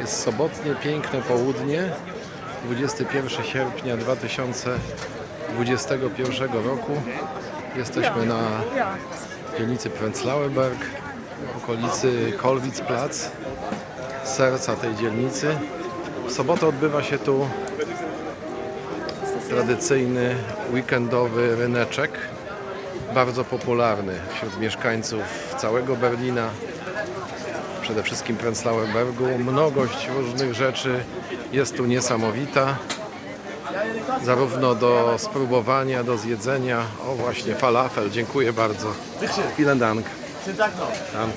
Jest sobotnie, piękne południe. 21 sierpnia 2021 roku. Jesteśmy na dzielnicy Prenzlauerberg, okolicy Kolwicplatz, serca tej dzielnicy. W sobotę odbywa się tu tradycyjny weekendowy ryneczek, bardzo popularny wśród mieszkańców całego Berlina, przede wszystkim Prenzlauerbergu. Mnogość różnych rzeczy jest tu niesamowita, zarówno do spróbowania, do zjedzenia. O właśnie, falafel, dziękuję bardzo. Vielen Dank. Tam.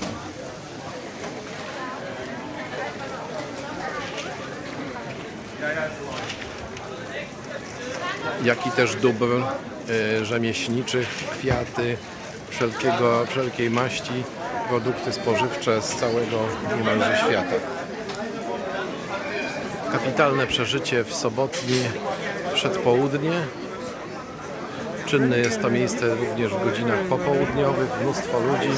Jak i też dóbr y, rzemieślniczych, kwiaty, wszelkiego, wszelkiej maści, produkty spożywcze z całego niemalże świata. Kapitalne przeżycie w sobotnie przedpołudnie. Czynne jest to miejsce również w godzinach popołudniowych, mnóstwo ludzi.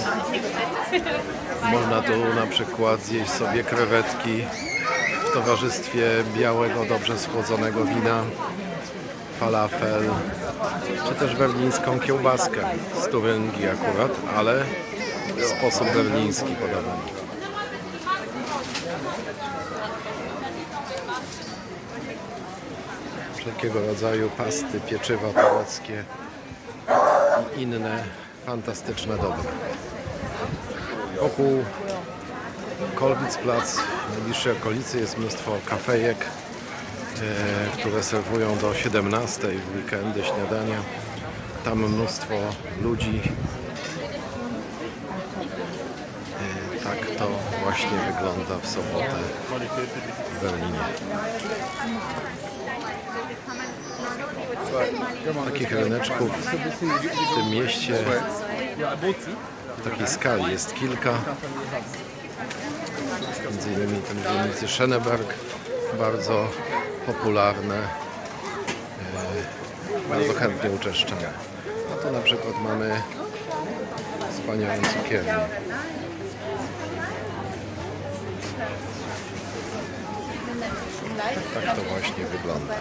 Można tu na przykład zjeść sobie krewetki w towarzystwie białego, dobrze schłodzonego wina, falafel, czy też berlińską kiełbaskę z Turyngi akurat, ale w sposób berliński podawany. Wszelkiego rodzaju pasty, pieczywa tureckie i inne fantastyczne dobra. Wokół Kolwitzplatz, w najbliższej okolicy jest mnóstwo kafejek, e, które serwują do 17 w weekendy śniadania. Tam mnóstwo ludzi. E, Tak to właśnie wygląda w sobotę w Berlinie. Takich ryneczków w tym mieście w takiej skali jest kilka. Między innymi ten w dzielnicy Schöneberg, bardzo popularne. E, Bardzo chętnie uczęszczamy. A tu na przykład mamy wspaniałą cukiernię. Tak to właśnie wygląda.